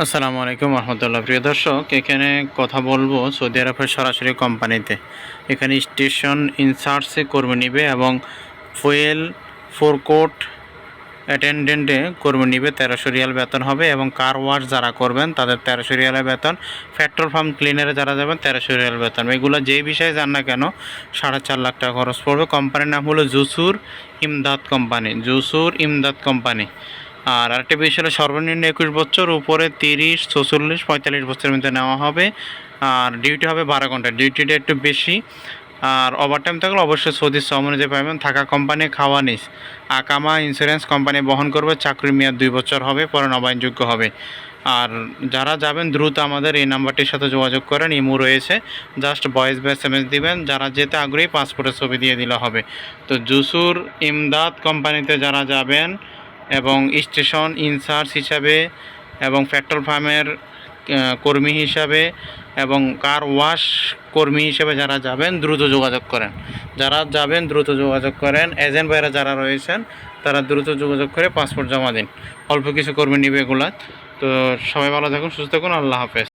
আসসালামু আলাইকুম রহমতুল্লাহ। প্রিয় দর্শক, এখানে কথা বলব সৌদি আরবের সরাসরি কোম্পানিতে। এখানে স্টেশন ইনচার্জে কর্মী নিবে এবং ফুয়েল ফোরকোট অ্যাটেন্ডেন্টে কর্মী নিবে তেরোশো রিয়াল বেতন হবে এবং কার ওয়াশ যারা করবেন তাদের তেরোশো রিয়ালের বেতন, পেট্রোল পাম্প ক্লিনারে যারা যাবেন তেরোশো রিয়াল বেতন। এগুলো যেই বিষয়ে যান না কেন, সাড়ে চার লাখ টাকা খরচ পড়বে। কোম্পানির নাম হলো Jusur Imdad company, Jusur Imdad company. আর আরেকটা বিষয় হলো সর্বনিম্ন একুশ বছর, উপরে তিরিশ ছচল্লিশ পঁয়তাল্লিশ বছরের মধ্যে নেওয়া হবে। আর ডিউটি হবে বারো ঘণ্টা ডিউটিটা একটু বেশি। আর ওভারটাইম থাকলে অবশ্যই সৌদি শ্রম অনুযায়ী পাবেন থাকা কোম্পানি খাওয়া নিস। আকামা ইন্স্যুরেন্স কোম্পানি বহন করবে চাকরির মেয়াদ দুই বছর হবে, পরে নবায়নযোগ্য হবে। আর যারা যাবেন, দ্রুত আমাদের এই নাম্বারটির সাথে যোগাযোগ করেন, ইমু রয়েছে। জাস্ট ভয়েস বা এস এম এস দিবেন, যারা যেতে আগ্রহী পাসপোর্টের ছবি দিয়ে দিলে হবে। তো জুসুর ইমদাদ কোম্পানিতে যারা যাবেন এবং স্টেশন ইনচার্জ হিসাবে এবং পেট্রোল ফার্মের কর্মী হিসাবে এবং কার ওয়াশ কর্মী হিসেবে যারা যাবেন দ্রুত যোগাযোগ করেন। যারা যাবেন দ্রুত যোগাযোগ করেন, এজেন্ট ভাইরা যারা রয়েছেন, তারা দ্রুত যোগাযোগ করে পাসপোর্ট জমা দিন। অল্প কিছু কর্মী নিবে এগুলা। তো সবাই ভালো থাকুন, সুস্থ থাকুন, আল্লাহ হাফেজ।